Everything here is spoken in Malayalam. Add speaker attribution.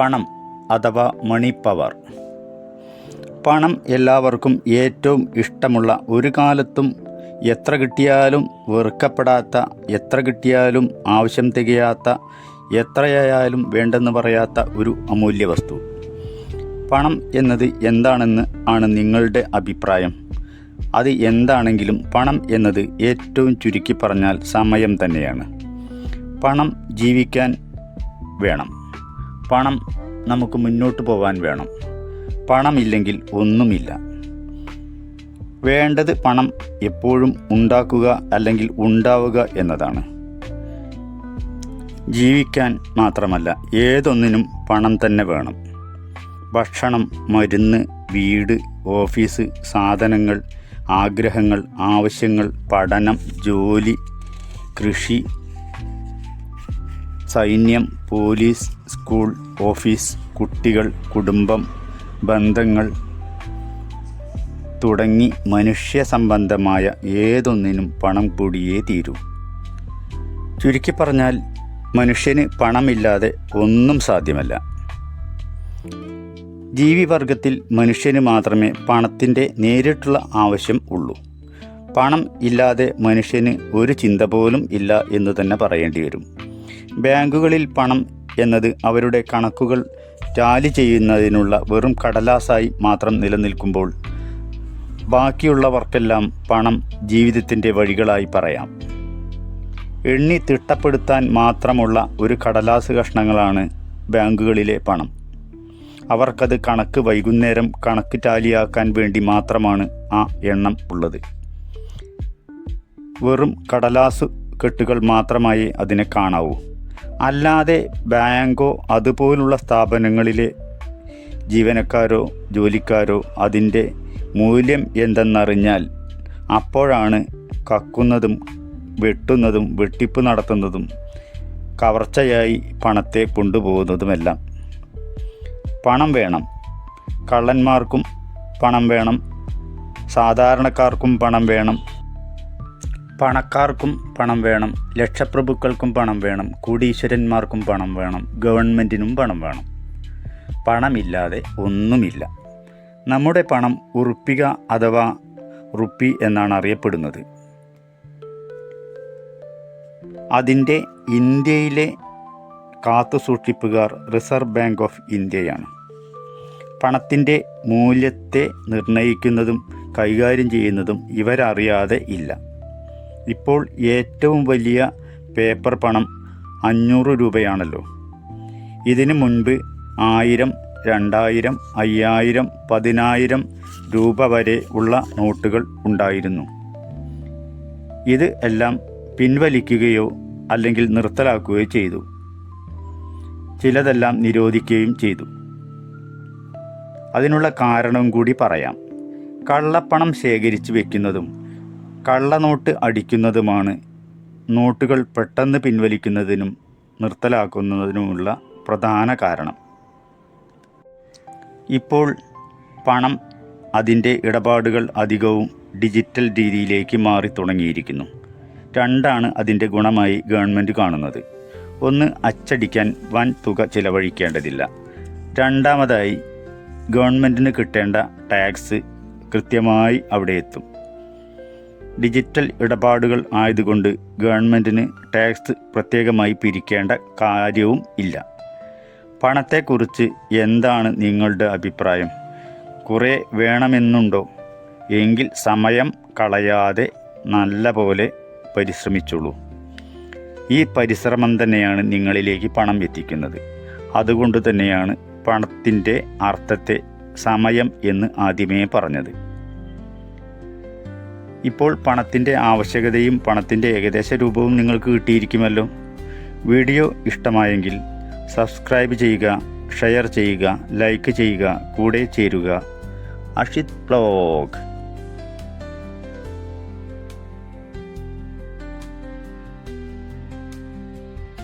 Speaker 1: പണം അഥവാ മണി പവർ. പണം എല്ലാവർക്കും ഏറ്റവും ഇഷ്ടമുള്ള ഒരു കാലത്തും എത്ര കിട്ടിയാലും വെറുക്കപ്പെടാത്ത എത്ര കിട്ടിയാലും ആവശ്യം തികയാത്ത എത്രയായാലും വേണ്ടെന്ന് പറയാത്ത ഒരു അമൂല്യ വസ്തു പണം എന്നത് എന്താണെന്ന് ആണ് നിങ്ങളുടെ അഭിപ്രായം. അത് എന്താണെങ്കിലും പണം എന്നത് ഏറ്റവും ചുരുക്കി പറഞ്ഞാൽ സമയം തന്നെയാണ്. പണം ജീവിക്കാൻ വേണം. പണം നമുക്ക് മുന്നോട്ട് പോകാൻ വേണം. പണമില്ലെങ്കിൽ ഒന്നുമില്ല. വേണ്ടത് പണം എപ്പോഴും ഉണ്ടാക്കുക അല്ലെങ്കിൽ ഉണ്ടാവുക എന്നതാണ്. ജീവിക്കാൻ മാത്രമല്ല ഏതൊന്നിനും പണം തന്നെ വേണം. ഭക്ഷണം മരുന്ന് വീട് ഓഫീസ് സാധനങ്ങൾ ആഗ്രഹങ്ങൾ ആവശ്യങ്ങൾ പഠനം ജോലി കൃഷി സൈന്യം പോലീസ് സ്കൂൾ ഓഫീസ് കുട്ടികൾ കുടുംബം ബന്ധങ്ങൾ തുടങ്ങി മനുഷ്യ സംബന്ധമായ ഏതൊന്നിനും പണം കൂടിയേ തീരൂ. ചുരുക്കി പറഞ്ഞാൽ മനുഷ്യന് പണമില്ലാതെ ഒന്നും സാധ്യമല്ല. ജീവിവർഗത്തിൽ മനുഷ്യന് മാത്രമേ പണത്തിന്റെ നേരിട്ടുള്ള ആവശ്യം ഉള്ളൂ. പണം ഇല്ലാതെ മനുഷ്യന് ഒരു ചിന്ത പോലും ഇല്ല എന്ന് തന്നെ പറയേണ്ടി വരും. ബാങ്കുകളിൽ പണം എന്നത് അവരുടെ കണക്കുകൾ ടാലി ചെയ്യുന്നതിനുള്ള വെറും കടലാസായി മാത്രം നിലനിൽക്കുമ്പോൾ ബാക്കിയുള്ളവർക്കെല്ലാം പണം ജീവിതത്തിന്റെ വഴികളായി പറയാം. എണ്ണി തിട്ടപ്പെടുത്താൻ മാത്രമുള്ള ഒരു കടലാസ് കഷ്ണങ്ങളാണ് ബാങ്കുകളിലെ പണം. അവർക്കത് കണക്ക് വൈകുന്നേരം കണക്ക് ടാലിയാക്കാൻ വേണ്ടി മാത്രമാണ് ആ എണ്ണം ഉള്ളത്. വെറും കടലാസ് കെട്ടുകൾ മാത്രമായി അതിനെ കാണാവൂ. അല്ലാതെ ബാങ്കോ അതുപോലുള്ള സ്ഥാപനങ്ങളിലെ ജീവനക്കാരോ ജോലിക്കാരോ അതിന്റെ മൂല്യം എന്തെന്നറിഞ്ഞാൽ അപ്പോഴാണ് കക്കുന്നതും വെട്ടുന്നതും വെട്ടിപ്പ് നടത്തുന്നതും കവർച്ചയായി പണത്തെ കൊണ്ടുപോകുന്നതുമെല്ലാം. പണം വേണം. കള്ളന്മാർക്കും പണം വേണം. സാധാരണക്കാർക്കും പണം വേണം. പണക്കാർക്കും പണം വേണം ലക്ഷപ്രഭുക്കൾക്കും പണം വേണം കോടീശ്വരന്മാർക്കും പണം വേണം ഗവൺമെന്റിനും പണം വേണം. പണമില്ലാതെ ഒന്നുമില്ല. നമ്മുടെ പണം ഉറുപ്പിക അഥവാ റുപ്പി എന്നാണ് അറിയപ്പെടുന്നത്. അതിന്റെ ഇന്ത്യയിലെ കാത്തുസൂക്ഷിപ്പുകാർ റിസർവ് ബാങ്ക് ഓഫ് ഇന്ത്യയാണ്. പണത്തിന്റെ മൂല്യത്തെ നിർണയിക്കുന്നതും കൈകാര്യം ചെയ്യുന്നതും ഇവരറിയാതെ ഇല്ല. ഇപ്പോൾ ഏറ്റവും വലിയ പേപ്പർ പണം അഞ്ഞൂറ് രൂപയാണല്ലോ. ഇതിനു മുൻപ് ആയിരം രണ്ടായിരം അയ്യായിരം പതിനായിരം രൂപ വരെ ഉള്ള നോട്ടുകൾ ഉണ്ടായിരുന്നു. ഇത് എല്ലാം പിൻവലിക്കുകയോ അല്ലെങ്കിൽ നിർത്തലാക്കുകയോ ചെയ്തു. ചിലതെല്ലാം നിരോധിക്കുകയും ചെയ്തു. അതിനുള്ള കാരണം കൂടി പറയാം. കള്ളപ്പണം ശേഖരിച്ചു വെക്കുന്നതും കള്ളനോട്ട് അടിക്കുന്നതുമാണ്. നോട്ടുകൾ പെട്ടെന്ന് പിൻവലിക്കുന്നതിനും നിർത്തലാക്കുന്നതിനുമുള്ള പ്രധാന കാരണം. ഇപ്പോൾ പണം അതിന്റെ ഇടപാടുകൾ അധികവും ഡിജിറ്റൽ രീതിയിലേക്ക് മാറി തുടങ്ങിയിരിക്കുന്നു. രണ്ടാണ് അതിന്റെ ഗുണമായി ഗവൺമെന്റ് കാണുന്നത്. ഒന്ന് അച്ചടിക്കാൻ വൻ തുക ചിലവഴിക്കേണ്ടതില്ല. രണ്ടാമതായി ഗവൺമെന്റിന് കിട്ടേണ്ട ടാക്സ് കൃത്യമായി അവിടെ എത്തും. ഡിജിറ്റൽ ഇടപാടുകൾ ആയതുകൊണ്ട് ഗവൺമെന്റിന് ടാക്സ് പ്രത്യേകമായി പിരിക്കേണ്ട കാര്യവും ഇല്ല. പണത്തെക്കുറിച്ച് എന്താണ് നിങ്ങളുടെ അഭിപ്രായം? കുറേ വേണമെന്നുണ്ടോ? എങ്കിൽ സമയം കളയാതെ നല്ല പോലെ പരിശ്രമിച്ചുള്ളൂ ഈ പരിശ്രമം തന്നെയാണ് നിങ്ങളിലേക്ക് പണം എത്തിക്കുന്നത്. അതുകൊണ്ട് തന്നെയാണ് പണത്തിന്റെ അർത്ഥത്തെ സമയം എന്ന് ആദ്യമേ പറഞ്ഞത്. ഇപ്പോൾ പണത്തിന്റെ ആവശ്യകതയും പണത്തിന്റെ ഏകദേശ രൂപവും നിങ്ങൾക്ക് കിട്ടിയിരിക്കുമല്ലോ. വീഡിയോ ഇഷ്ടമായെങ്കിൽ സബ്സ്ക്രൈബ് ചെയ്യുക ഷെയർ ചെയ്യുക ലൈക്ക് ചെയ്യുക കൂടെ ചേരുക. അഷിത് ബ്ലോഗ്